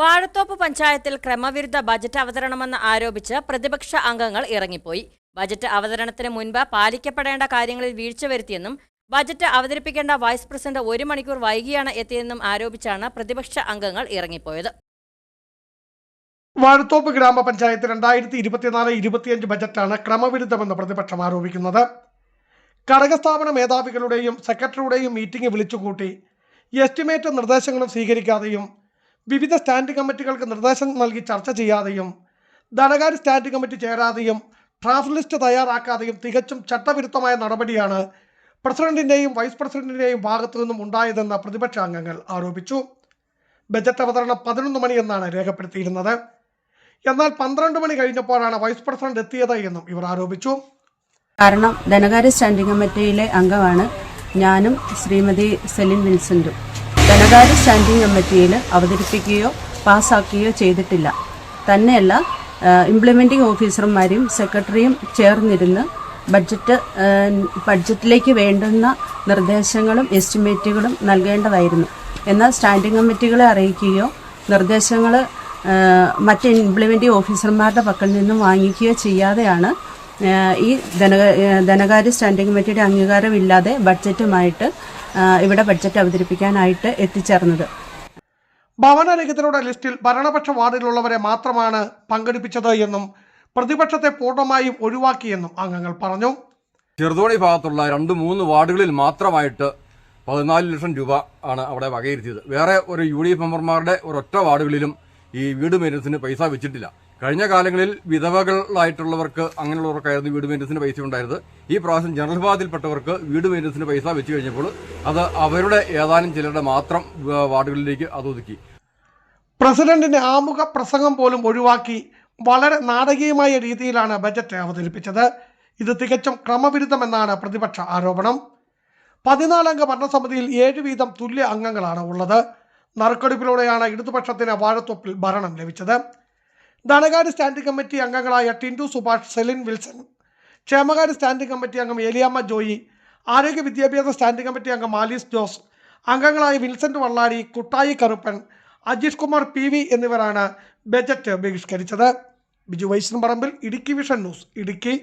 വാഴത്തോപ്പ് പഞ്ചായത്തിൽ ക്രമവിരുദ്ധ ബജറ്റ് അവതരണമെന്ന് ആരോപിച്ച് പ്രതിപക്ഷ അംഗങ്ങൾ ഇറങ്ങിപ്പോയി. ബജറ്റ് അവതരണത്തിന് മുൻപ് പാലിക്കപ്പെടേണ്ട കാര്യങ്ങളിൽ വീഴ്ച വരുത്തിയെന്നും ബജറ്റ് അവതരിപ്പിക്കേണ്ട വൈസ് പ്രസിഡന്റ് ഒരു മണിക്കൂർ വൈകിയാണ് എത്തിയതെന്നും ആരോപിച്ചാണ് പ്രതിപക്ഷ അംഗങ്ങൾ ഇറങ്ങിപ്പോയത്. വാഴത്തോപ്പ് ഗ്രാമപഞ്ചായത്ത് രണ്ടായിരത്തി ഇരുപത്തിനാല് ഇരുപത്തിയഞ്ച് ബജറ്റാണ് ക്രമവിരുദ്ധമെന്ന് പ്രതിപക്ഷം ആരോപിക്കുന്നത്. ഘടകസ്ഥാപന മേധാവികളുടെയും സെക്രട്ടറിയുടെയും മീറ്റിംഗ് വിളിച്ചുകൂട്ടി. എസ്റ്റിമേറ്റ് നിർദ്ദേശങ്ങളും സ്വീകരിക്കാതെയും വിവിധ സ്റ്റാൻഡ് കമ്മിറ്റികൾക്ക് നിർദ്ദേശം നൽകി ചർച്ച ചെയ്യാതെയും ധനകാര്യ സ്റ്റാൻഡ് കമ്മിറ്റി ചേരാതെയും ഡ്രാഫ്റ്റ് ലിസ്റ്റ് തയ്യാറാക്കാതെയും തികച്ചും ചട്ടവിരുദ്ധമായ നടപടിയാണ് പ്രസിഡന്റിന്റെയും വൈസ് പ്രസിഡന്റിന്റെയും ഭാഗത്തു നിന്നും ഉണ്ടായതെന്ന് പ്രതിപക്ഷ അംഗങ്ങൾ ആരോപിച്ചു. ബജറ്റ് അവതരണം പതിനൊന്ന് മണി എന്നാണ് രേഖപ്പെടുത്തിയിരുന്നത്. എന്നാൽ പന്ത്രണ്ട് മണി കഴിഞ്ഞപ്പോഴാണ് വൈസ് പ്രസിഡന്റ് എത്തിയത് എന്നും ഇവർ ആരോപിച്ചു. കാരണം ധനകാര്യ സ്റ്റാൻഡിംഗ് കമ്മിറ്റിയിലെ അംഗമാണ് ഞാനും ശ്രീമതി സെലിൻ വിൻസെന്റും. ധനകാര്യ സ്റ്റാൻഡിംഗ് കമ്മിറ്റിയിൽ അവതരിപ്പിക്കുകയോ പാസ്സാക്കുകയോ ചെയ്തിട്ടില്ല. തന്നെയല്ല ഇംപ്ലിമെന്റിംഗ് ഓഫീസർമാരും സെക്രട്ടറിയും ചേർന്നിരുന്ന് ബഡ്ജറ്റ് ബഡ്ജറ്റിലേക്ക് വേണ്ടുന്ന നിർദ്ദേശങ്ങളും എസ്റ്റിമേറ്റുകളും നൽകേണ്ടതായിരുന്നു. എന്നാൽ സ്റ്റാൻഡിംഗ് കമ്മിറ്റികളെ അറിയിക്കുകയോ നിർദ്ദേശങ്ങൾ മറ്റ് ഇംപ്ലിമെന്റിംഗ് ഓഫീസർമാരുടെ പക്കൽ നിന്നും വാങ്ങിക്കുകയോ ചെയ്യാതെയാണ് ഈ ധന ധനകാര്യ സ്റ്റാൻഡിംഗ് കമ്മിറ്റിയുടെ അംഗീകാരമില്ലാതെ ബഡ്ജറ്റുമായിട്ട് ഇവിടെ ബഡ്ജറ്റ് അവതരിപ്പിക്കാനായിട്ട് എത്തിച്ചേർന്നത്. ഭവനരഹിതരുടെ ലിസ്റ്റിൽ ഭരണപക്ഷ വാർഡിലുള്ളവരെ മാത്രമാണ് പങ്കെടുപ്പിച്ചത് എന്നും പ്രതിപക്ഷത്തെ പൂർണമായും ഒഴിവാക്കിയെന്നും അംഗങ്ങൾ പറഞ്ഞു. ചെറുതോണി ഭാഗത്തുള്ള രണ്ട് മൂന്ന് വാർഡുകളിൽ മാത്രമായിട്ട് പതിനാല് ലക്ഷം രൂപ ആണ് അവിടെ വകയിരുത്തിയത്. വേറെ ഒരു യു ഡി എഫ് മെമ്പർമാരുടെ ഒരൊറ്റ വാർഡുകളിലും ഈ വീട് മെയിന്റനൻസിന് പൈസ വെച്ചിട്ടില്ല. കഴിഞ്ഞ കാലങ്ങളിൽ വിധവകളായിട്ടുള്ളവർക്ക് അങ്ങനെയുള്ളവർക്കായിരുന്നു വീട് മെയിന്റനൻസിന് പൈസ ഉണ്ടായിരുന്നത്. ഈ പ്രാവശ്യം ജനറൽ വിഭാഗത്തിൽപ്പെട്ടവർക്ക് വീട് മെയിന്റനൻസിന് പൈസ വെച്ച് കഴിഞ്ഞപ്പോൾ അത് അവരുടെ ഏതാനും ചിലരുടെ മാത്രം വാർഡുകളിലേക്ക് അത് ഒതുക്കി. പ്രസിഡന്റിന്റെ ആമുഖ പ്രസംഗം പോലും ഒഴിവാക്കി വളരെ നാടകീയമായ രീതിയിലാണ് ബജറ്റ് അവതരിപ്പിച്ചത്. ഇത് തികച്ചും ക്രമവിരുദ്ധമെന്നാണ് പ്രതിപക്ഷ ആരോപണം. പതിനാലംഗ ഭരണസമിതിയിൽ ഏഴ് വീതം തുല്യ അംഗങ്ങളാണ് ഉള്ളത്. നറുക്കെടുപ്പിലൂടെയാണ് ഇടതുപക്ഷത്തിന് വാഴത്തൊപ്പിൽ ഭരണം ലഭിച്ചത്. ധനകാര്യ സ്റ്റാൻഡിംഗ് കമ്മിറ്റി അംഗങ്ങളായ ടിൻഡു സുഭാഷ് സെലിൻ വിൽസൺ ക്ഷേമകാര്യ സ്റ്റാൻഡിംഗ് കമ്മിറ്റി അംഗം ഏലിയാമ്മ ജോയി ആരോഗ്യ വിദ്യാഭ്യാസ സ്റ്റാൻഡിംഗ് കമ്മിറ്റി അംഗം ആലീസ് ജോസ് അംഗങ്ങളായ Vincent Vallari Kuttayi Karuppan Ajeesh Kumar P V എന്നിവരാണ് budget ബഹിഷ്കരിച്ചത്. Biju Vaishwan Parambil Idukki vision news Idukki.